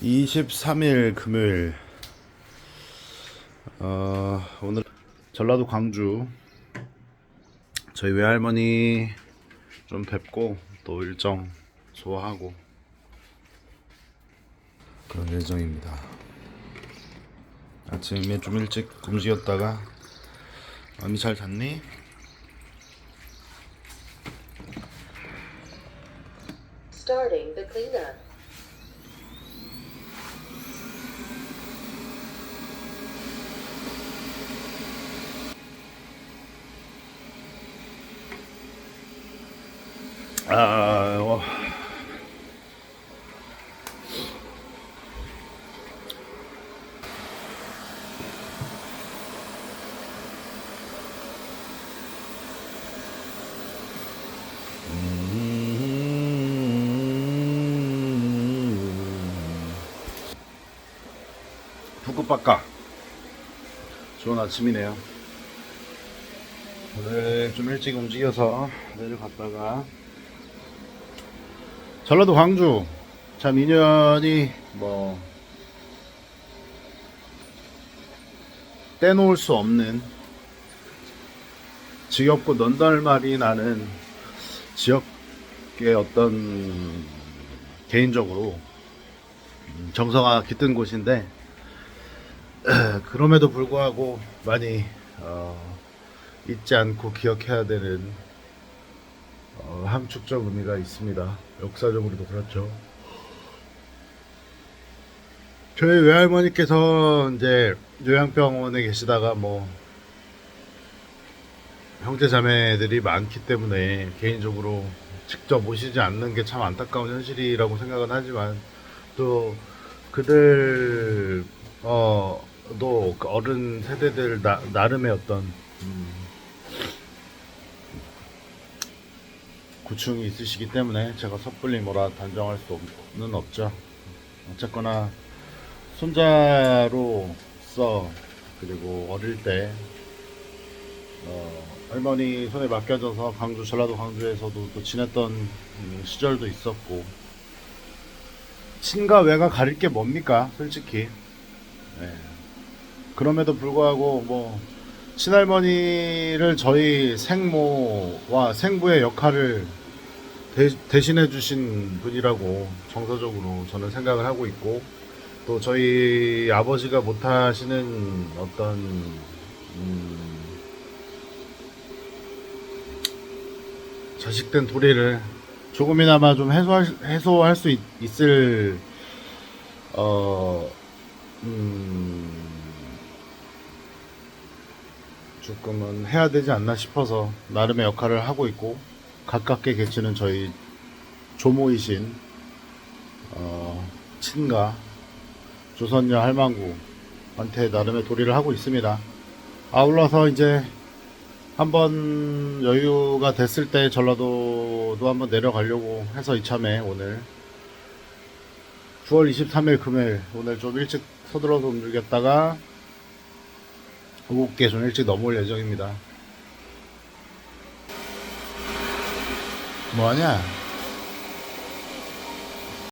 23일 금요일 어, 오늘 전라도 광주 저희 외할머니 좀 뵙고 또 일정 소화하고 그런 예정입니다 아침에 좀 일찍 움직였다가 마음이 잘 잤니? Starting. 아, 와. 음. 북극바까 좋은 아침이네요. 오늘 좀 일찍 움직여서 내려갔다가 전라도 광주. 참 인연이 뭐 떼놓을 수 없는 지겹고 넌덜말이 나는 지역의 어떤 개인적으로 음, 정서가 깃든 곳인데 그럼에도 불구하고 많이 어, 잊지 않고 기억해야 되는 어, 함축적 의미가 있습니다. 역사적으로도 그렇죠. 저희 외할머니께서 이제 요양병원에 계시다가 뭐 형제 자매들이 많기 때문에 개인적으로 직접 오시지 않는 게 참 안타까운 현실이라고 생각은 하지만 또 그들 어도 어른 세대들 나, 나름의 어떤 구충이 있으시기 때문에 제가 섣불리 뭐라 단정할 수는 없죠. 어쨌거나 손자로서 그리고 어릴 때 어, 할머니 손에 맡겨져서 광주 전라도 광주에서도 또 지냈던 음, 시절도 있었고 친가 외가 가릴 게 뭡니까 솔직히 예. 그럼에도 불구하고 뭐 친할머니를 저희 생모와 생부의 역할을 대, 신해 주신 분이라고 정서적으로 저는 생각을 하고 있고 또 저희 아버지가 못하시는 어떤 음, 자식된 도리를 조금이나마 좀 해소할, 해소할 수 있, 있을 어 조금은 해야 되지 않나 싶어서 나름의 역할을 하고 있고 가깝게 계시는 저희 조모이신 어, 친가 조선녀 할망구한테 나름의 도리를 하고 있습니다. 아울러서 이제 한번 여유가 됐을 때 전라도도 한번 내려가려고 해서 이참에 오늘 9월 23일 금요일 오늘 좀 일찍 서둘러서 움직였다가 오후께 좀 일찍 넘어올 예정입니다. 뭐하냐?